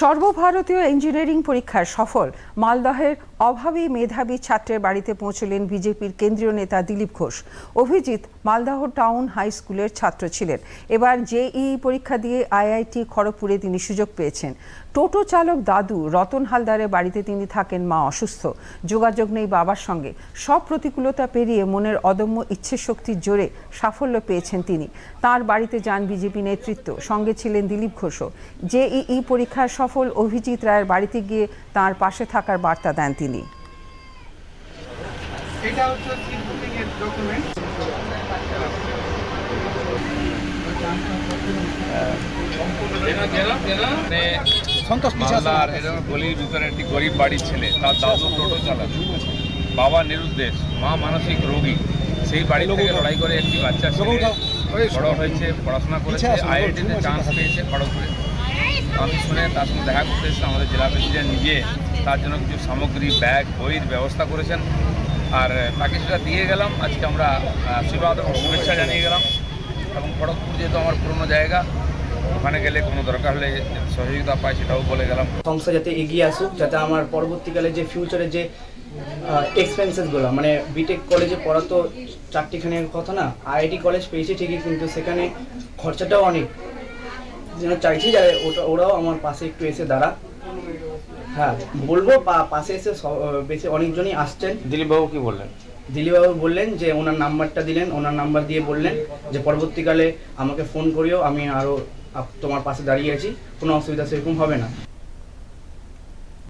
সর্বভারতীয় ইঞ্জিনিয়ারিং পরীক্ষার সফল মালদহের অভাবী মেধাবী ছাত্রের বাড়িতে পৌঁছলেন বিজেপির কেন্দ্রীয় নেতা দিলীপ ঘোষ। অভিজিৎ মালদহ টাউন হাই স্কুলের ছাত্র ছিলেন। এবার জেইই পরীক্ষা দিয়ে আইআইটি খড়গপুরে তিনি সুযোগ পেয়েছেন। টোটো চালক দাদু রতন হালদারের বাড়িতে তিনি থাকেন, মা অসুস্থ। যোগাযোগ নেই বাবার সঙ্গে। সব প্রতিকূলতা পেরিয়ে মনের অদম্য ইচ্ছে শক্তির জোরে সাফল্য পেয়েছেন তিনি। তার বাড়িতে যান বিজেপি নেতৃত্ব। সঙ্গে ছিলেন দিলীপ ঘোষও। জেইই পরীক্ষার সফল অভিজিৎ রায়ের বাড়িতে গিয়ে তার পাশে থাকার বার্তা দেন তিনি। এটা হচ্ছে ডকুমেন্ট মানে গলির ভিতরে একটি গরিব বাড়ির ছেলে তার দাদু টোটো চালান বাবা নিরুদ্দেশ মা মানসিক রোগী। সেই বাড়ি থেকে লড়াই করে একটি বাচ্চা বড় হয়েছে পড়াশোনা করেছে আইআইটিতে চান্স পেয়েছে খড়গপুরে। আমি শুনে তার সঙ্গে দেখা করতে এসেছিলাম। আমাদের জেলা প্রেসিডেন্ট নিজে তার জন্য কিছু সামগ্রী, ব্যাগ, বইয়ের ব্যবস্থা করেছেন। আর তাকে সেটা দিয়ে গেলাম। আজকে আমরা আশীর্বাদ এবং শুভেচ্ছা জানিয়ে গেলাম। এবং খড়গপুর যেহেতু আমার পুরনো জায়গা, ওখানে গেলে কোনো দরকার হলে সহযোগিতা পাই সেটাও বলে গেলাম। সংস্থা যাতে এগিয়ে আসুক, যাতে আমার পরবর্তীকালে যে ফিউচারে যে এক্সপেন্সেসগুলো মানে বিটেক কলেজে পড়া তো চারটিখানের কথা না আইআইটি কলেজ পেয়েছি ঠিকই, কিন্তু সেখানে খরচাটাও অনেক। চাইছি যে ওটা ওরাও আমার পাশে একটু এসে দাঁড়া। হ্যাঁ বলব পাশে এসে বেশি অনেকজনই আসছেন। দিলীপবাবু কি বললেন? দিলীপবাবু বললেন যে ওনার নাম্বারটা দিলেন ওনার নাম্বার দিয়ে বললেন যে পরবর্তীকালে আমাকে ফোন করিও আমি আরও তোমার পাশে দাঁড়িয়ে আছি কোনো অসুবিধা সেরকম হবে না।